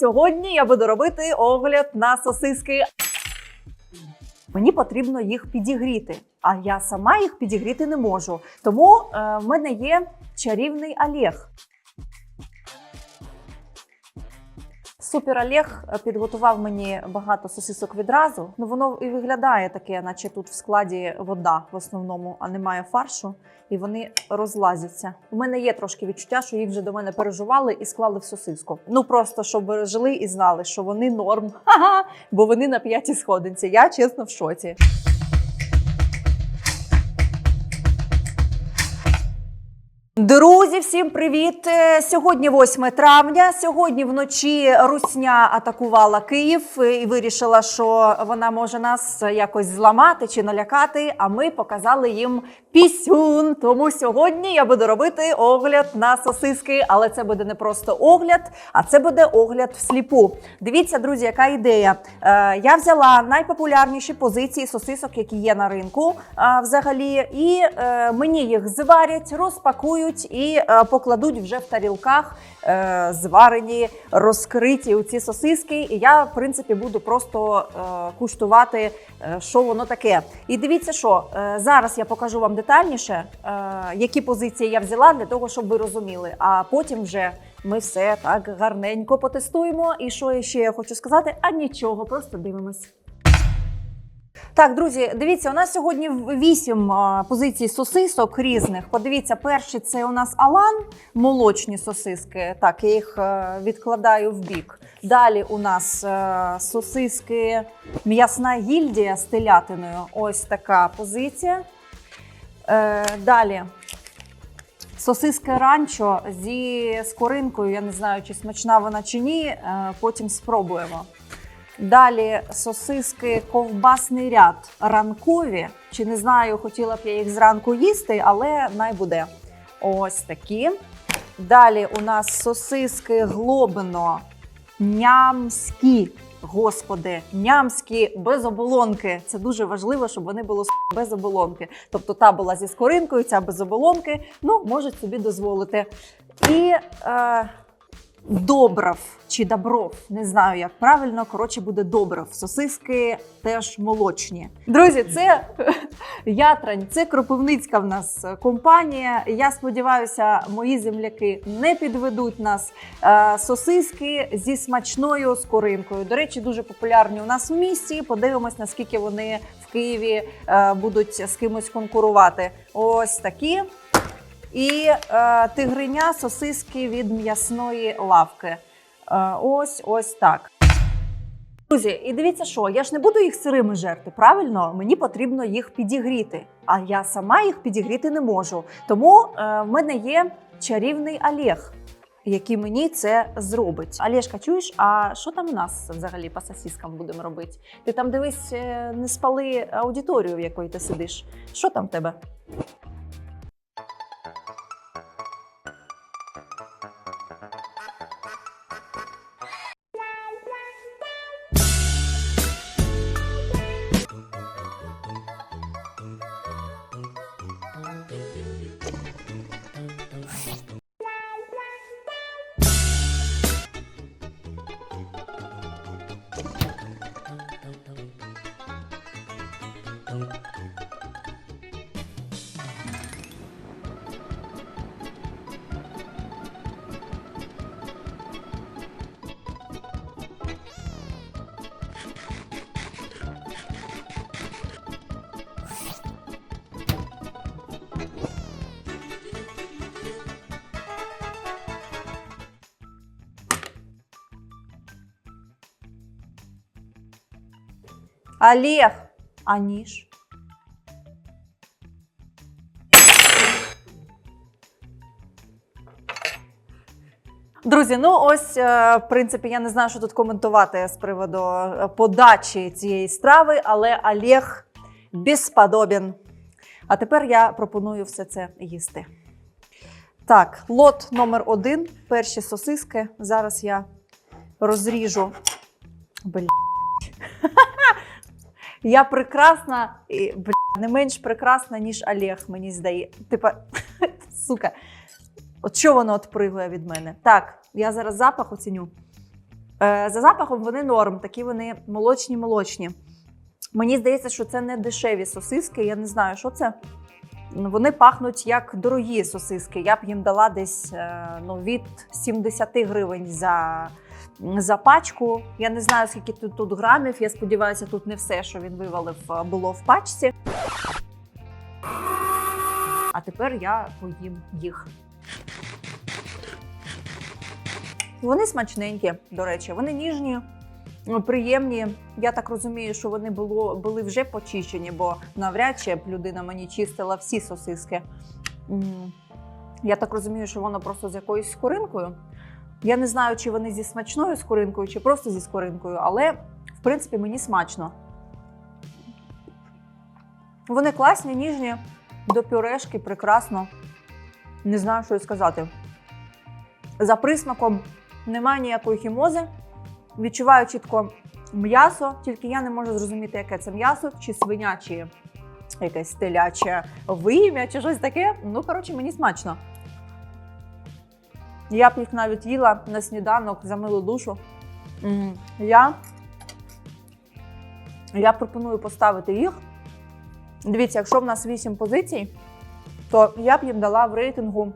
Сьогодні я буду робити огляд на сосиски. Мені потрібно їх підігріти, а я сама їх підігріти не можу. Тому е, в мене є чарівний Олег. Супер Олег е, підготував мені багато сосисок відразу. Ну воно і виглядає таке, наче тут в складі вода в основному, а немає фаршу, і вони розлазяться. У мене є трошки відчуття, що їх вже до мене переживали і склали в сосиску. Ну просто щоб жили і знали, що вони норм. Ха-ха! Бо вони на п'ятій сходинці. Я чесно в шоці. Друзі, всім привіт! Е, Сьогодні 8 травня. Сьогодні вночі Русня атакувала Київ е, і вирішила, що вона може нас якось зламати чи налякати. А ми показали їм пісюн. Тому сьогодні я буду робити огляд на сосиски, але це буде не просто огляд, а це буде огляд всліпу. Дивіться, друзі, яка ідея. Е, я взяла найпопулярніші позиції сосисок, які є на ринку взагалі, і мені їх зварять, розпакують і е, покладуть вже в тарілках е, зварені, розкриті у ці сосиски. І я, в принципі, буду просто е, куштувати, що воно таке. І дивіться, що зараз я покажу вам детальніше, які позиції я взяла для того, щоб ви розуміли. А потім вже. Ми все так гарненько потестуємо. І що ще я хочу сказати? А нічого, просто дивимось. Так, друзі, дивіться, у нас сьогодні вісім позицій сосисок різних. Подивіться, перший це у нас Алан, молочні сосиски. Так, я їх е, відкладаю в бік. Далі у нас е, сосиски м'ясна гільдія з телятиною. Ось така позиція. Е, Далі сосиски ранчо зі скоринкою. Я не знаю, чи смачна вона чи ні. Потім спробуємо. Далі сосиски ковбасний ряд ранкові. Чи не знаю, хотіла б я їх зранку їсти, але най буде. Ось такі. Далі у нас сосиски глобино нямські. Господи, нямські без оболонки. Це дуже важливо, щоб вони були без оболонки. Тобто та була зі скоринкою, ця без оболонки. Ну, можуть собі дозволити. І е, Добров чи Добров, не знаю, як правильно. Коротше, буде Добров. Сосиски теж молочні. Друзі, це Ятрань, це Кропивницька в нас компанія. Я сподіваюся, мої земляки не підведуть нас. Е, Сосиски зі смачною скоринкою. До речі, дуже популярні у нас в місті. Подивимось, наскільки вони в Києві е, будуть з кимось конкурувати. Ось такі. І е, тигриня сосиски від м'ясної лавки. Е, ось ось так. Друзі, і дивіться, що я ж не буду їх сирими жерти, правильно? Мені потрібно їх підігріти. А я сама їх підігріти не можу. Тому е, в мене є чарівний Олег, який мені це зробить. Олежка, чуєш, а що там у нас взагалі по сосискам будемо робити? Ти там дивись, е, не спали аудиторію, в якої ти сидиш. Що там в тебе? Олег, а? Друзі, ну ось, е, в принципі, я не знаю, що тут коментувати з приводу е, подачі цієї страви, але Олег безподобен. А тепер я пропоную все це їсти. Так, лот номер один. Перші сосиски. Зараз я розріжу. Бля. Я прекрасна, і, бля, не менш прекрасна, ніж Олег, мені здається. Типа, сука, от що воно отпригує від мене? Так, я зараз запах оціню. Е, За запахом вони норм, такі вони молочні-молочні. Мені здається, що це не дешеві сосиски. Я не знаю, що це. Вони пахнуть як дорогі сосиски. Я б їм дала десь е, ну, від 70 гривень за, за пачку. Я не знаю, скільки тут, тут грамів. Я сподіваюся, тут не все, що він вивалив, е, було в пачці. А тепер я поїм їх. Вони смачненькі, до речі, вони ніжні, ну, приємні. Я так розумію, що вони було, були вже почищені, бо навряд чи б людина мені чистила всі сосиски. Я так розумію, що воно просто з якоюсь скоринкою. Я не знаю, чи вони зі смачною скоринкою, чи просто зі скоринкою, але в принципі мені смачно. Вони класні, ніжні, до пюрешки, прекрасно. Не знаю, що й сказати. За присмаком немає ніякої хімози. Відчуваю чітко м'ясо, тільки я не можу зрозуміти, яке це м'ясо, чи свиня, чи якесь теляче вим'я, чи щось таке. Ну, коротше, мені смачно. Я б їх навіть їла на сніданок за милу душу. М, Я, я пропоную поставити їх. Дивіться, якщо в нас 8 позицій, то я б їм дала в рейтингу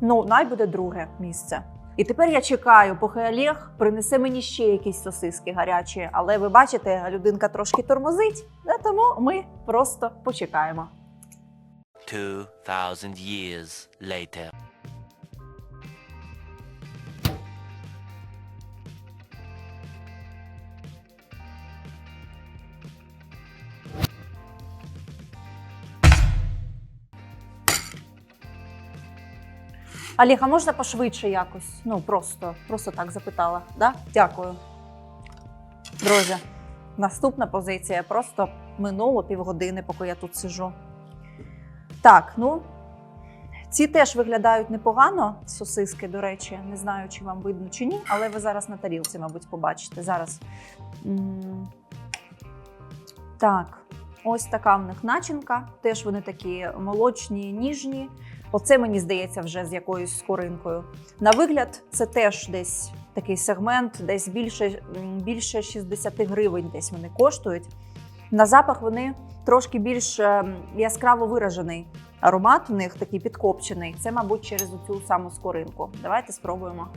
Ну, най буде друге місце. І тепер я чекаю, поки Олег принесе мені ще якісь сосиски гарячі. Але ви бачите, людинка трошки тормозить, тому ми просто почекаємо. 2,000 years later. Олег, можна пошвидше якось? Ну, просто, просто так запитала. Да? Дякую. Друзі, наступна позиція. Просто минуло півгодини, поки я тут сижу. Так, ну. Ці теж виглядають непогано, сосиски, до речі. Не знаю, чи вам видно чи ні, але ви зараз на тарілці, мабуть, побачите. Зараз. Так, ось така в них начинка. Теж вони такі молочні, ніжні. Оце мені здається вже з якоюсь скоринкою. На вигляд, це теж десь такий сегмент, десь більше, більше 60 гривень десь вони коштують. На запах вони трошки більш ем, яскраво виражений. Аромат у них такий підкопчений. Це, мабуть, через цю саму скоринку. Давайте спробуємо.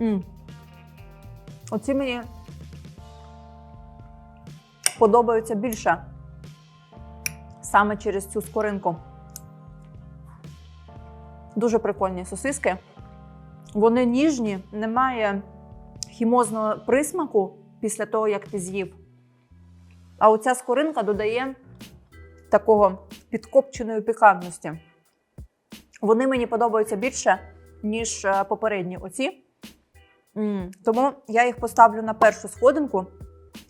м Оці мені подобаються більше саме через цю скоринку. Дуже прикольні сосиски. Вони ніжні, немає хімозного присмаку після того, як ти з'їв. А оця скоринка додає такого підкопченої пікантності. Вони мені подобаються більше, ніж е, попередні оці. Тому я їх поставлю на першу сходинку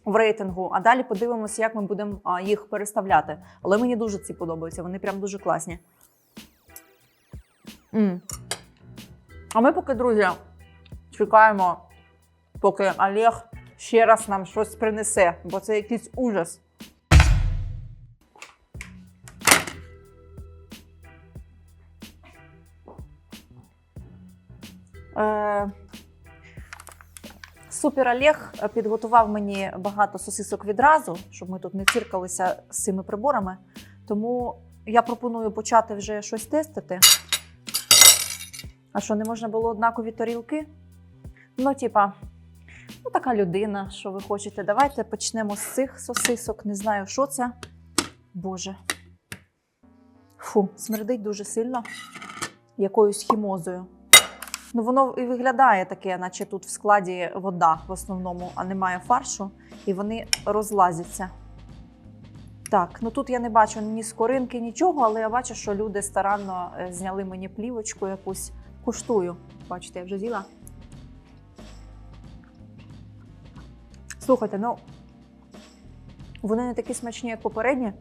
в рейтингу, а далі подивимося, як ми будемо їх переставляти. Але мені дуже ці подобаються, вони прям дуже класні. М. А ми поки, друзі, чекаємо, поки Олег ще раз нам щось принесе, бо це якийсь ужас. Е, Супер Олег підготував мені багато сосисок відразу, щоб ми тут не циркалися з цими приборами. Тому я пропоную почати вже щось тестити. А що, не можна було однакові тарілки? Ну, типа, ну така людина, що ви хочете. Давайте почнемо з цих сосисок. Не знаю, що це. Боже. Фу, смердить дуже сильно якоюсь хімозою. Ну, воно і виглядає таке, наче тут в складі вода в основному, а немає фаршу, і вони розлазяться. Так, ну тут я не бачу ні скоринки, нічого, але я бачу, що люди старанно е, зняли мені плівочку якусь. Куштую. Бачите, я вже з'їла. Слухайте, ну вони не такі смачні, як попередні,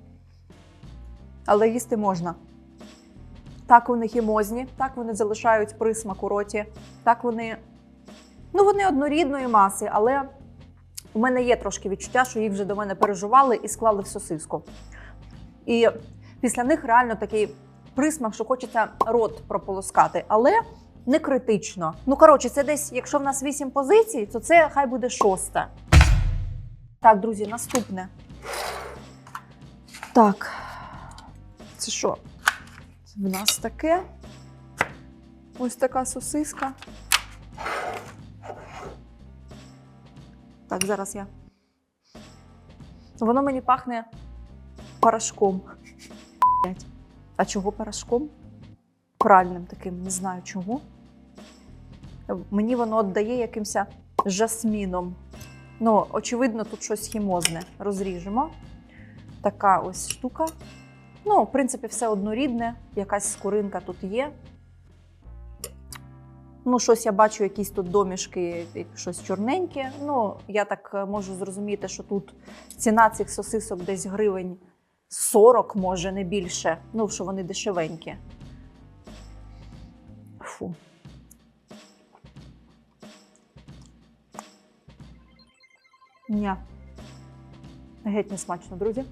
але їсти можна. Так вони хімозні, так вони залишають присмак у роті, так вони. Ну, вони однорідної маси, але у мене є трошки відчуття, що їх вже до мене переживали і склали в сосиску. І після них реально такий присмак, що хочеться рот прополоскати. Але не критично. Ну, коротше, це десь, якщо в нас 8 позицій, то це хай буде шоста. Так, друзі, наступне. Так. Це що? В нас таке. Ось така сосиска. Так, зараз я. Воно мені пахне порошком. А чого порошком? Пральним таким, не знаю чого. Мені воно віддає якимось жасміном. Ну, очевидно, тут щось хімозне. Розріжемо. Така ось штука. Ну, в принципі, все однорідне, якась скоринка тут є. Ну, щось я бачу, якісь тут домішки, щось чорненьке. Ну, я так е, можу зрозуміти, що тут ціна цих сосисок десь гривень 40, може, не більше. Ну, що вони дешевенькі. Фу. Ні. Геть не смачно, друзі.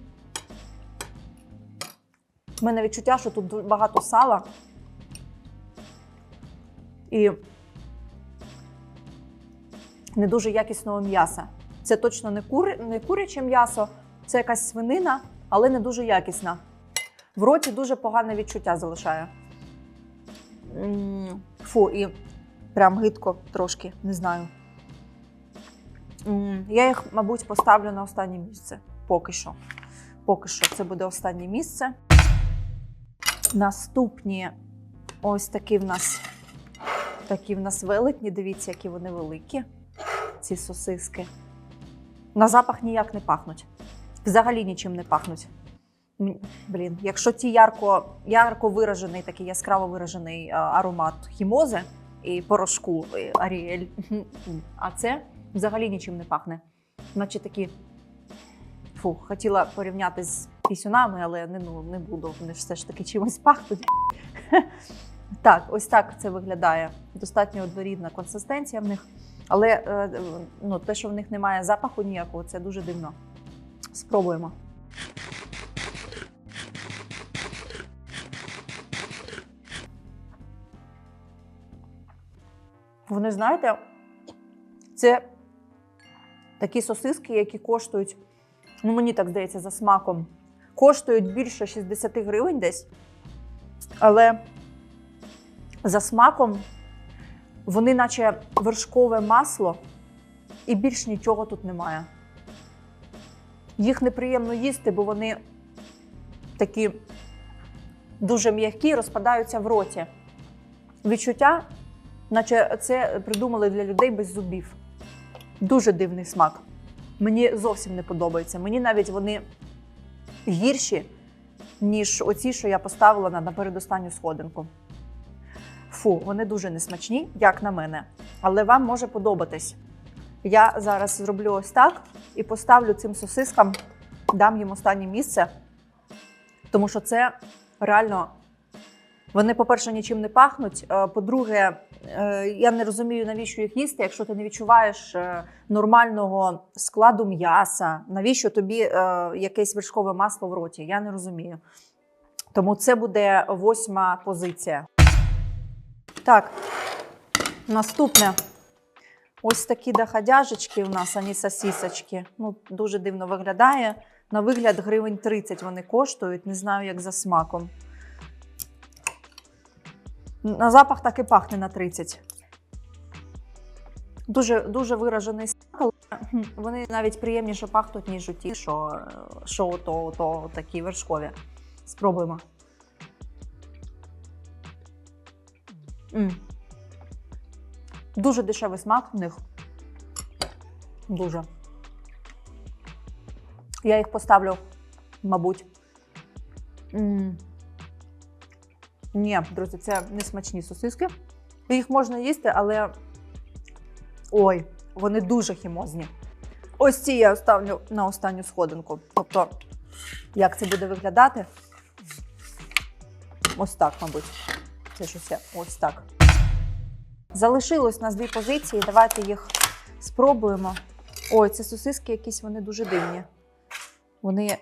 У мене відчуття, що тут багато сала. І не дуже якісного м'яса. Це точно не, кури, не куряче м'ясо, це якась свинина, але не дуже якісна. В роті дуже погане відчуття залишає. Фу, і прям гидко трошки, не знаю. Я їх, мабуть, поставлю на останнє місце. Поки що. Поки що це буде останнє місце. Наступні ось такі в нас такі в нас велетні. Дивіться, які вони великі, ці сосиски. На запах ніяк не пахнуть. Взагалі нічим не пахнуть. Блін, якщо ті ярко, ярко виражений, такий яскраво виражений аромат хімози і порошку і Аріель, а це взагалі нічим не пахне. Наче такі. Фу, хотіла порівняти з пісюнами, але не, ну, не буду. Вони ж все ж таки чимось пахнуть. Так, ось так це виглядає. Достатньо однорідна консистенція в них. Але е, ну, те, що в них немає запаху ніякого, це дуже дивно. Спробуємо. Вони знаєте, це такі сосиски, які коштують, ну мені так здається, за смаком, коштують більше 60 гривень десь. Але за смаком вони, наче вершкове масло, і більш нічого тут немає. Їх неприємно їсти, бо вони такі дуже м'які, розпадаються в роті. Відчуття, наче це придумали для людей без зубів. Дуже дивний смак. Мені зовсім не подобається. Мені навіть вони гірші, ніж оці, що я поставила на, передостанню сходинку. Фу, вони дуже несмачні, як на мене. Але вам може подобатись. Я зараз зроблю ось так і поставлю цим сосискам, дам їм останнє місце, тому що це реально. Вони, по-перше, нічим не пахнуть. Е, По-друге, я не розумію, навіщо їх їсти, якщо ти не відчуваєш е, нормального складу м'яса. Навіщо тобі е, якесь вершкове масло в роті? Я не розумію. Тому це буде восьма позиція. Так, наступне. Ось такі доходяжечки у нас, ані сосісочки. Ну, дуже дивно виглядає. На вигляд гривень 30 вони коштують. Не знаю, як за смаком. На запах так і пахне на 30. Дуже, дуже виражений смак, але вони навіть приємніше пахнуть, ніж у ті, що, що ото, ото, такі вершкові. Спробуємо. М. Дуже дешевий смак в них. Дуже. Я їх поставлю, мабуть. М. Ні, друзі, це не смачні сосиски. Їх можна їсти, але. Ой, вони дуже хімозні. Ось ці я ставлю на останню сходинку. Тобто, як це буде виглядати? Ось так, мабуть. Це щось ось так. Залишилось у нас дві позиції. Давайте їх спробуємо. Ой, це сосиски якісь вони дуже дивні. Вони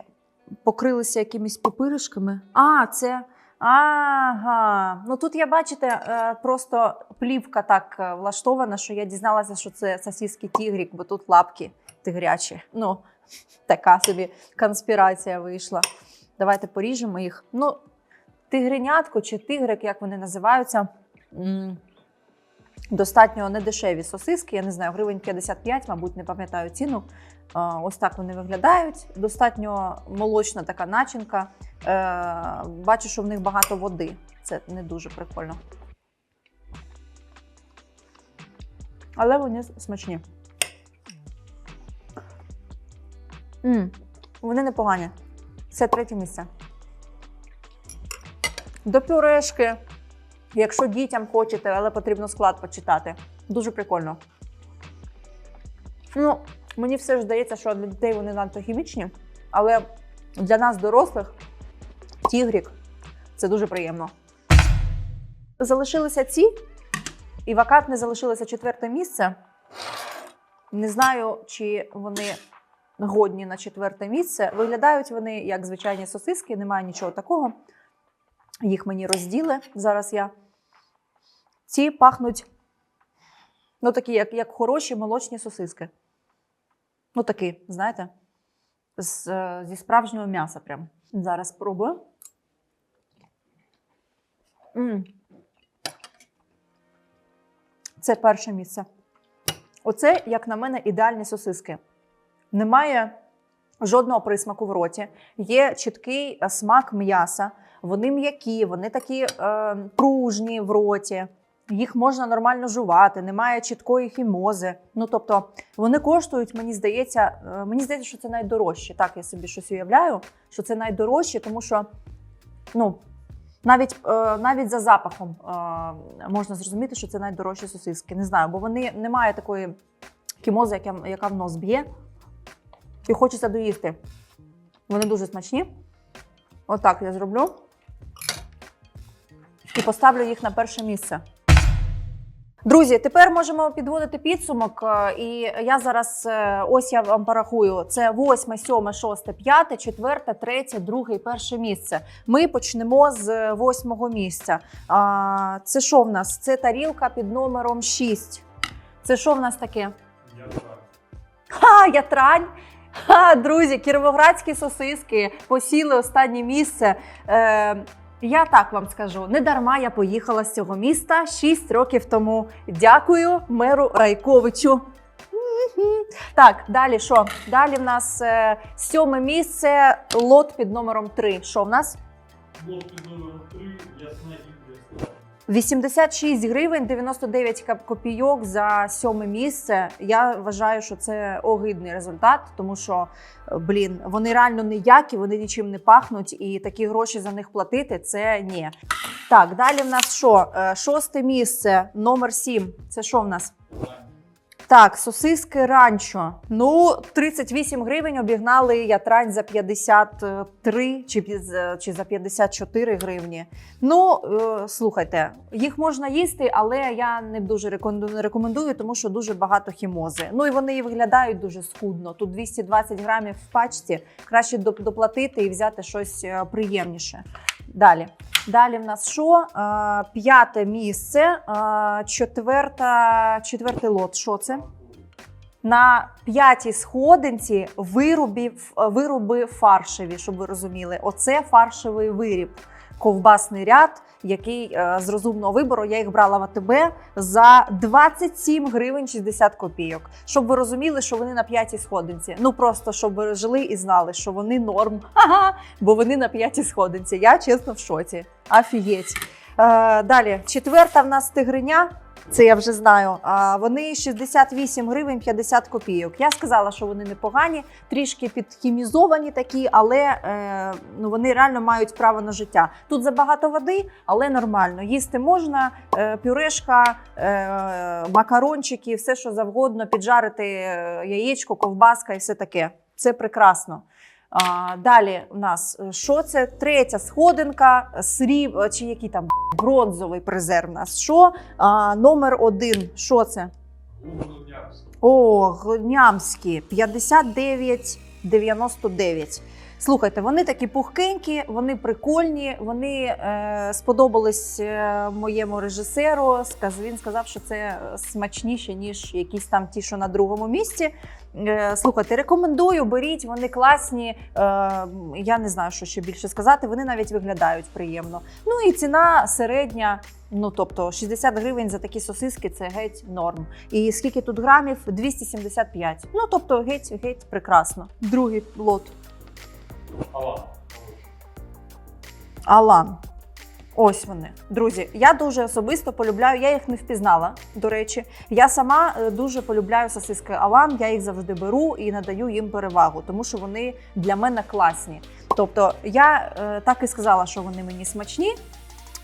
покрилися якимись пупиришками. А, це, Ага, ну тут я бачите, е, просто плівка так е, влаштована, що я дізналася, що це сосиски тігрік, бо тут лапки тигрячі. Ну, така собі конспірація вийшла. Давайте поріжемо їх. Ну, тигренятко чи тигрик, як вони називаються. Достатньо недешеві сосиски, я не знаю, гривень 55, мабуть, не пам'ятаю ціну. А, Ось так вони виглядають. Достатньо молочна така начинка. Е, бачу, що в них багато води. Це не дуже прикольно. Але вони смачні. м вони непогані. Це третє місце. До пюрешки. Якщо дітям хочете, але потрібно склад почитати. Дуже прикольно. Ну, мені все ж здається, що для дітей вони надто хімічні, але для нас, дорослих, тігрік це дуже приємно. Залишилися ці, і вакантне залишилося четверте місце. Не знаю, чи вони годні на четверте місце. Виглядають вони як звичайні сосиски, немає нічого такого. Їх мені розділи. Зараз я. Ці пахнуть, ну, такі, як, як хороші молочні сосиски. Ну, такі, знаєте, з, е, зі справжнього м'яса. Прям. Зараз спробую. м Це перше місце. Оце, як на мене, ідеальні сосиски. Немає жодного присмаку в роті. Є чіткий е, смак м'яса. Вони м'які, вони такі е, пружні в роті. Їх можна нормально жувати, немає чіткої хімози. Ну тобто вони коштують, мені здається, е, мені здається, що це найдорожче. Так, я собі щось уявляю, що це найдорожче, тому що ну, навіть, е, навіть за запахом е, можна зрозуміти, що це найдорожчі сосиски. Не знаю, бо вони немає такої хімози, яка, яка в нос б'є. І хочеться доїсти. Вони дуже смачні. Отак я зроблю. І поставлю їх на перше місце. Друзі, тепер можемо підводити підсумок. е, І я зараз е, ось я вам порахую: це восьме, сьоме, шосте, п'яте, четверте, третє, друге і перше місце. Ми почнемо з восьмого місця. А, Це що в нас? Це тарілка під номером 6. Це що в нас таке? Ха, ятрань. Ха, друзі, кіровоградські сосиски посіли останнє місце. Е, я так вам скажу, не дарма я поїхала з цього міста 6 років тому. Дякую меру Райковичу. Так, далі що? Далі в нас е, сьоме місце, лот під номером 3. Що в нас? Лот під номером 3, ясна гідність. 86 гривень 99 кап- копійок за сьоме місце. Я вважаю, що це огидний результат, тому що е, блін, вони реально ніякі, вони нічим не пахнуть, і такі гроші за них платити це ні. Так, далі в нас що? Е, Шосте місце, номер 7. Це що в нас? Так, сосиски ранчо. Ну, 38 гривень обігнали ятрань за 53 чи, чи за 54 гривні. Ну, е, слухайте, їх можна їсти, але я не дуже рекомендую, тому що дуже багато хімози. Ну і вони і виглядають дуже скудно. Тут 220 грамів в пачці. Краще доплатити і взяти щось е, приємніше. Далі. Далі в нас що? П'яте місце, четверта, четвертий лот. Що це? На п'ятій сходинці вирубів, вируби фаршеві, щоб ви розуміли. Оце фаршевий виріб. Ковбасний ряд, який е, з розумного вибору я їх брала в АТБ за 27 гривень 60 копійок. Щоб ви розуміли, що вони на п'ятій сходинці. Ну просто щоб ви жили і знали, що вони норм. Ага, бо вони на п'ятій сходинці. Я чесно в шоці. Афігеть. Е, далі, четверта в нас тигриня. Це я вже знаю. А вони 68 гривень 50 копійок. Я сказала, що вони непогані, трішки підхімізовані такі, але е, ну вони реально мають право на життя. Тут забагато води, але нормально. Їсти можна, е, пюрешка, е, макарончики, все що завгодно, піджарити е, яєчко, ковбаска і все таке. Це прекрасно. А, далі у нас е, що це? Третя сходинка, сріб, е, чи який там бронзовий призер у нас. Що? А, номер один. Що це? О, Глинямські 59,99. Слухайте, вони такі пухкенькі, вони прикольні, вони е, сподобались е, моєму режисеру. Він сказав, що це смачніше, ніж якісь там ті, що на другому місці. Е, слухайте, рекомендую, беріть, вони класні. Е, я не знаю, що ще більше сказати. Вони навіть виглядають приємно. Ну і ціна середня. Ну, тобто 60 гривень за такі сосиски це геть норм. І скільки тут грамів? 275. Ну, тобто, геть, геть прекрасно. Другий лот. Алан. Алан. Ось вони. Друзі, я дуже особисто полюбляю, я їх не впізнала, до речі. Я сама е, дуже полюбляю сосиски Алан, я їх завжди беру і надаю їм перевагу, тому що вони для мене класні. Тобто, я е, так і сказала, що вони мені смачні.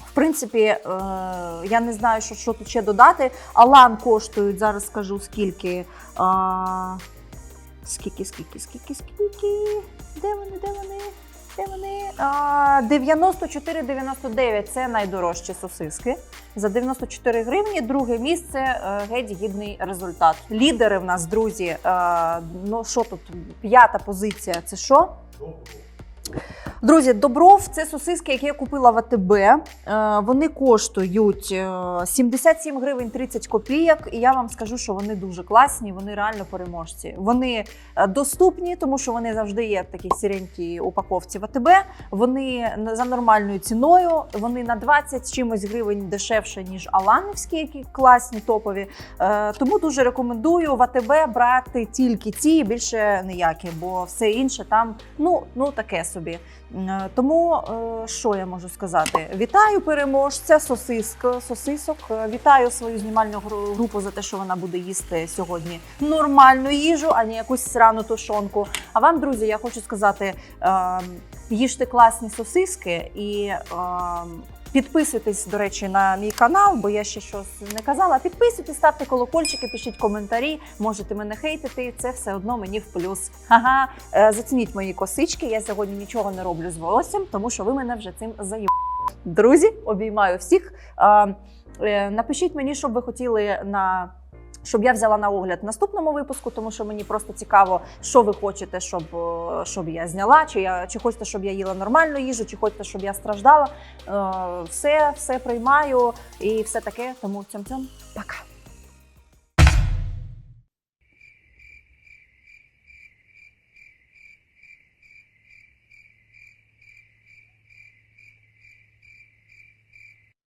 В принципі, е, я не знаю, що, що тут ще додати. Алан коштують, зараз скажу скільки. Скільки, скільки, скільки, скільки? Де вони, де вони? Де вони? А, 94,99 це найдорожчі сосиски. За 94 гривні. Друге місце е, геть гідний результат. Лідери в нас, друзі. е, Ну що тут? П'ята позиція. Це що? Друзі, Добров це сосиски, які я купила в АТБ. Е, Вони коштують е, 77 гривень 30 копійок. І я вам скажу, що вони дуже класні, вони реально переможці. Вони е, доступні, тому що вони завжди є в такій сіренькій упаковці в АТБ. Вони за нормальною ціною. Вони на 20 чимось гривень дешевше, ніж Аланівські, які класні, топові. Е, Тому дуже рекомендую в АТБ брати тільки ці, і більше ніякі, бо все інше там ну, ну таке собі. Е, Тому е, що я можу сказати? Вітаю переможця сосиск, сосисок. Е, Вітаю свою знімальну групу за те, що вона буде їсти сьогодні нормальну їжу, а не якусь срану тушонку. А вам, друзі, я хочу сказати: е, їжте класні сосиски і. Підписуйтесь, до речі, на мій канал, бо я ще щось не казала. Підписуйтесь, ставте колокольчики, пишіть коментарі. Можете мене хейтити. Це все одно мені в плюс. Ага, Е, зацініть мої косички. Я сьогодні нічого не роблю з волоссям, тому що ви мене вже цим заїбали. Друзі, обіймаю всіх. Е, е, Напишіть мені, що ви хотіли на. Щоб я взяла на огляд в наступному випуску, тому що мені просто цікаво, що ви хочете, щоб, е, щоб я зняла, чи я чи хочете, щоб я їла нормальну їжу, чи хочете, щоб я страждала. Е, Все, все приймаю і все таке. Тому цьом цьом пока.